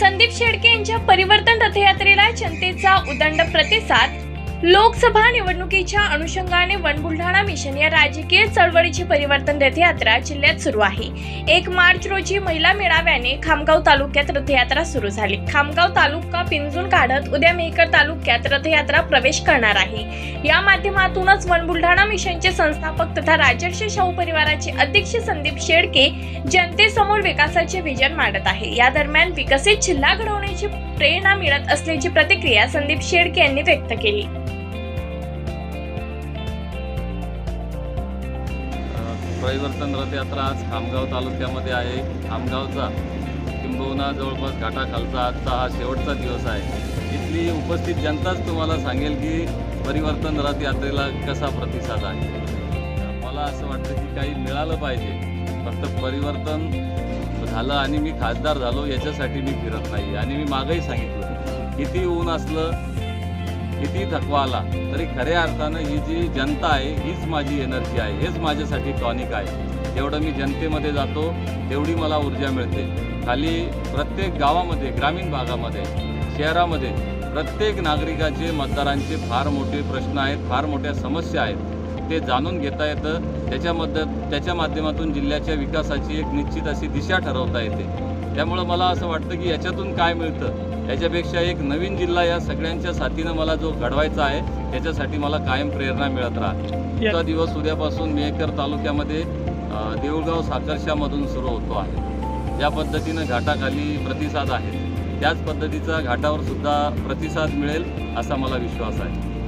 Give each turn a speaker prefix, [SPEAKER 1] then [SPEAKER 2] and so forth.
[SPEAKER 1] संदीप शेडके यांच्या परिवर्तन रथयात्रेला जनतेचा उदंड प्रतिसाद. लोकसभा निवडणुकीच्या अनुषंगाने वन बुलढाणा मिशन या राजकीय चळवळीची परिवर्तन रथयात्रा जिल्ह्यात सुरू आहे. एक मार्च रोजी महिला मेळाव्याने खामगाव तालुक्यात रथयात्रा सुरू झाली. खामगाव तालुका पिंजून काढत उद्या मेहकर तालुक्यात रथयात्रा प्रवेश करणार आहे. या माध्यमातूनच वन बुलढाणा मिशनचे संस्थापक तथा राजर्षी शाहू परिवाराचे अध्यक्ष संदीप शेडके जनतेसमोर विकासाचे विजन मांडत आहे. या दरम्यान विकसित जिल्हा घडवण्याची प्रेरणा मिळत असल्याची प्रतिक्रिया संदीप शेडके यांनी व्यक्त केली.
[SPEAKER 2] परिवर्तन रथयात्रा आज खामगाव तालुक्यामध्ये आहे. खामगावचा किंबहुना जवळपास घाटाखालचा आजचा हा शेवटचा दिवस आहे. इथली उपस्थित जनताच तुम्हाला सांगेल की परिवर्तन रथयात्रेला कसा प्रतिसाद आहे. मला असं वाटतं की काही मिळालं पाहिजे. फक्त परिवर्तन झालं आणि मी खासदार झालो याच्यासाठी मी फिरत नाही आणि मी मागंही सांगितलं किती ऊन असलं किती थकवा आला तरी खऱ्या अर्थानं ही जी जनता आहे हीच माझी एनर्जी आहे हेच माझ्यासाठी टॉनिक आहे. जेवढं मी जनतेमध्ये जातो तेवढी मला ऊर्जा मिळते. खाली प्रत्येक गावामध्ये ग्रामीण भागामध्ये शहरामध्ये प्रत्येक नागरिकाचे मतदारांचे फार मोठे प्रश्न आहेत फार मोठ्या समस्या आहेत. ते जाणून घेता येतं. त्याच्यामध्ये त्याच्या माध्यमातून जिल्ह्याच्या विकासाची एक निश्चित अशी दिशा ठरवता येते. त्यामुळं मला असं वाटतं की याच्यातून काय मिळतं? याच्यापेक्षा एक नवीन जिल्हा या सगळ्यांच्या साथीनं मला जो घडवायचा आहे त्याच्यासाठी मला कायम प्रेरणा मिळत राहते. पुढचा दिवस उद्यापासून मेहकर तालुक्यामध्ये देऊळगाव साकर्शामधून सुरू होतो आहे. ज्या पद्धतीनं घाटाखाली प्रतिसाद आहे त्याच पद्धतीचा घाटावर सुद्धा प्रतिसाद मिळेल असा मला विश्वास आहे.